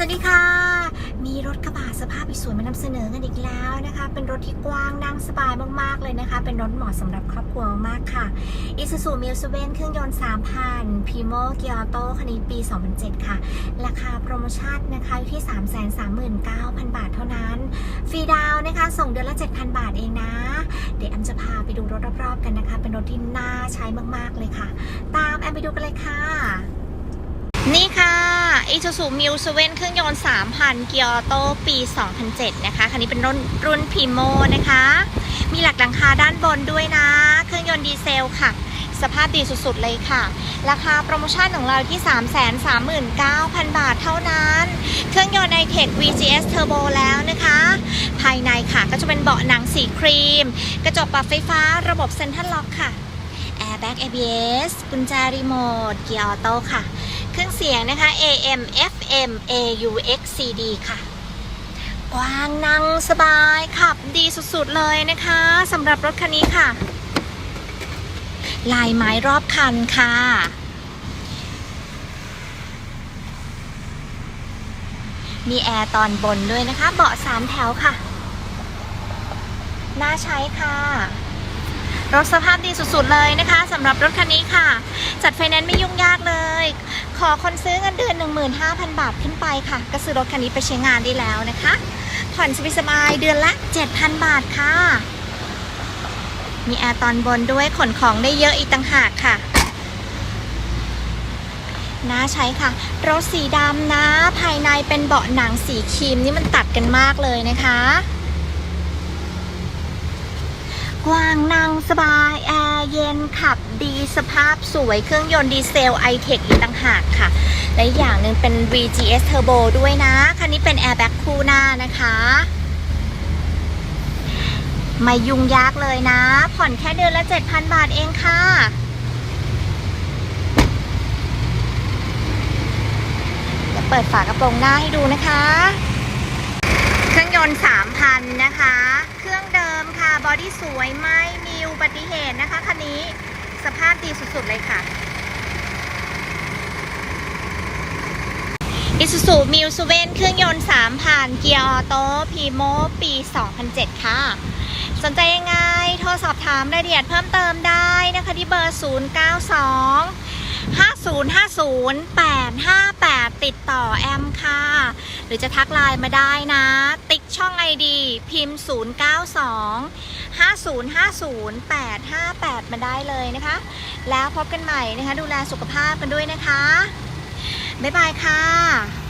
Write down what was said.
สวัสดีค่ะ มีรถกระบะสภาพสวยมานำเสนอกันอีกแล้วนะคะ เป็นรถที่กว้างนั่งสบายมากๆเลยนะคะ เป็นรถเหมาะสำหรับครอบครัวมากค่ะ Isuzu m i l s u v e n เครื่องยนต์ 3,000 Primo g i o t o คันนี้ปี 2007 ค่ะ ราคาโปรโมชั่นนะคะอยู่ที่ 339,000 บาทเท่านั้น ฟรีดาวนะคะ ส่งเดือนละ 7,000 บาทเองนะ เดี๋ยวแอมจะพาไปดูรถรอบๆกันนะคะ เป็นรถที่น่าใช้มากๆเลยค่ะ ตามแอมไปดูกันเลยค่ะ นี่ค่ะ Isuzu m i l s u v e n เครื่องยนต์3,000 เกียร์โตปี 2007 นะคะ คันนี้เป็นรุ่นรุ่นพ r โมนะคะ มีหลักหลังคาด้านบนด้วยนะ เครื่องยนต์ดีเซลค่ะ สภาพดีสุดๆเลยค่ะ ราคาโปรโมชั่นของเราที่ 339,000 บาทเท่านั้น เครื่องยนต์ i t e c VGS Turbo แล้วนะคะ ภายในค่ะก็จะเป็นเบาะหนังสีครีม กระจกปรับไฟฟ้าระบบเซ็นทรัลล็อกค่ะ Airbag ABS กุญแจรีโมทเกียร์ออโต้ค่ะ เครื่องเสียงนะคะ AM FM AUX CD ค่ะ กว้างนั่งสบายขับดีสุดๆเลยนะคะสำหรับรถคันนี้ค่ะ ลายไม้รอบคันค่ะมีแอร์ตอนบนด้วยนะคะ เบาะสามแถวค่ะ น่าใช้ค่ะ รถสภาพดีสุดๆเลยนะคะสำหรับรถคันนี้ค่ะ จัดไฟแนนซ์ไม่ยุ่งยากเลย ขอคนซื้อเงินเดือน 15,000 บาทขึ้นไปค่ะ ก็ซื้อรถคันนี้ไปใช้งานได้แล้วนะคะ ผ่อนสบายๆเดือนละ 7,000 บาทค่ะ มีแอร์ตอนบนด้วยขนของได้เยอะอีกต่างหากค่ะน่าใช้ค่ะ รถสีดำนะ ภายในเป็นเบาะหนังสีครีมนี่มันตัดกันมากเลยนะคะ กว้างนั่งสบาย แอร์เย็นขับดีสภาพสวยเครื่องยนต์ดีเซลไอเทคอีกต่างหากค่ะ และอย่างหนึ่งเป็น VGS Turbo ด้วยนะ คันนี้เป็นแอร์แบ็กคู่หน้านะคะไม่ยุ่งยากเลยนะ ผ่อนแค่เดือนละ 7,000 บาทเองค่ะเดี๋ยวเปิดฝากระโปรงหน้าให้ดูนะคะ เครื่องยนต์ 3,000 นะคะ เครื่องเดิม่สวยไม่มีอุบัติเหตุนะคะคันนี้สภาพดีสุดๆเลยค่ะ Isuzu m i l s u v e n เครื่องยนต์3,000เกียร์ออโต้พีโมปี 2007 ค่ะ สนใจยังไง โทรสอบถามรายละเอียดเพิ่มเติมได้นะคะที่เบอร์ 092 5050 858ติดต่อแอมค่ะ หรือจะทักไลน์มาได้นะ ติ๊กช่องไอดีพิมพ์ 092 5050 858มาได้เลยนะคะ แล้วพบกันใหม่นะคะ ดูแลสุขภาพกันด้วยนะคะ บ๊ายบายค่ะ